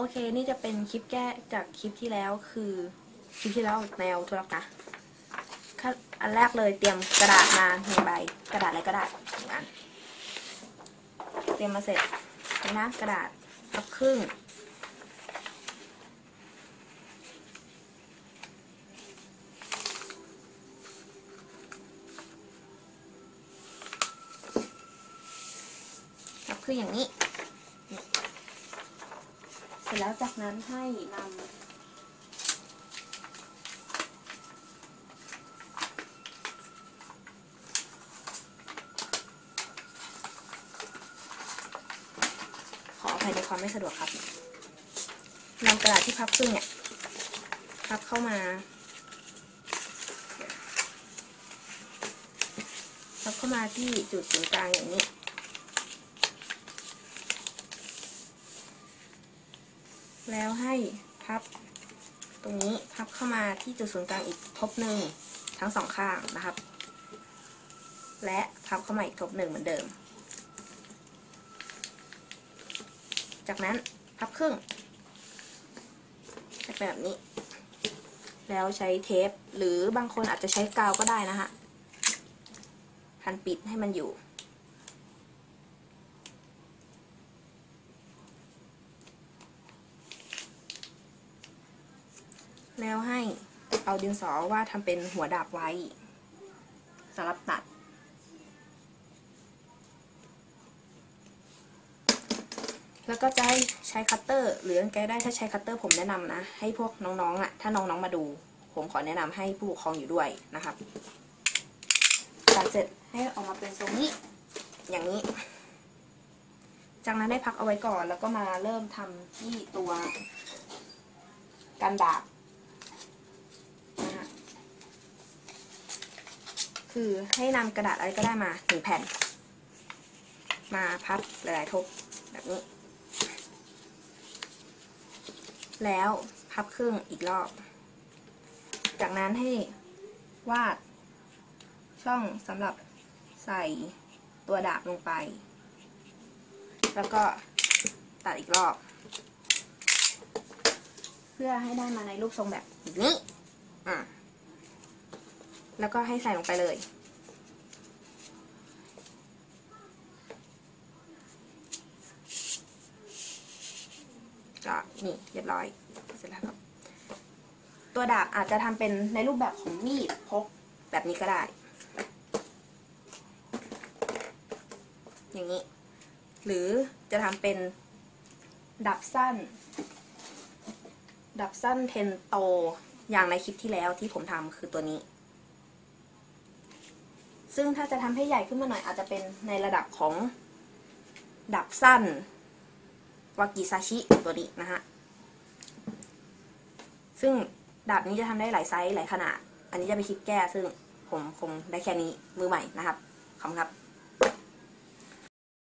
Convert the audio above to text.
โอเค นี่จะเป็นคลิปแก้จากคลิปที่แล้วคือคลิปที่แล้วแนวทุลักนะขั้นอันแรกเลยเตรียมกระดาษมาหนึ่งใบ กระดาษอะไรก็ได้หนึ่งอัน เตรียมมาเสร็จนะกระดาษพับครึ่ง พับครึ่งอย่างนี้ สร็จแล้วจากนั้นให้นำขออภัยในความไม่สะดวกครับนำกระดาษที่พับครึ่งเนี่ย พับเข้ามา พับเข้ามาที่จุดศูนย์กลางอย่างนี้ แล้วให้พับตรงนี้พับเข้ามาที่จุดศูนย์กลางอีกทบหนึ่งทั้งสองข้างนะครับ และพับเข้ามาอีกทบหนึ่งเหมือนเดิม จากนั้นพับครึ่งแบบนี้ แล้วใช้เทปหรือบางคนอาจจะใช้กาวก็ได้นะฮะพันปิดให้มันอยู่ แล้วให้เอาดินสอว่าทำเป็นหัวดาบไว้สำหรับตัด แล้วก็จะให้ใช้คัตเตอร์ หรือแกได้ถ้าใช้คัตเตอร์ผมแนะนำนะ ให้พวกน้องๆอะ ถ้าน้องๆมาดู ผมขอแนะนำให้ผู้ปกครองอยู่ด้วยนะครับตัดเสร็จให้ออกมาเป็นทรงนี้ อย่างนี้ จากนั้นได้พักเอาไว้ก่อนแล้วก็มาเริ่มทำที่ตัวกันดาบ นะคะ คือให้นำกระดาษอะไรก็ได้มาหนึ่งแผ่น มาพับหลายๆทบแบบนี้ แล้วพับครึ่งอีกรอบ จากนั้นให้วาดช่องสำหรับใส่ตัวดาบลงไป แล้วก็ตัดอีกรอบ เพื่อให้ได้มาในรูปทรงแบบนี้ อะ แล้วก็ให้ใส่ลงไปเลย ก็นี่เรียบร้อย เสร็จแล้วครับ ตัวดาบอาจจะทำเป็นในรูปแบบของมีดพกแบบนี้ก็ได้ อย่างนี้ หรือจะทำเป็นดับสั้น ดับสั้นเทนโต อย่างในคลิปที่แล้วที่ผมทำคือตัวนี้ ซึ่งถ้าจะทำให้ใหญ่ขึ้นมาหน่อยอาจจะเป็นในระดับของดับสั้นวากิซาชิตัวนี้นะฮะ ซึ่งดาบนี้จะทำได้หลายไซส์หลายขนาด อันนี้จะไปคิดแก้ซึ่งผมคงได้แค่นี้มือใหม่นะครับ ขอบคุณครับ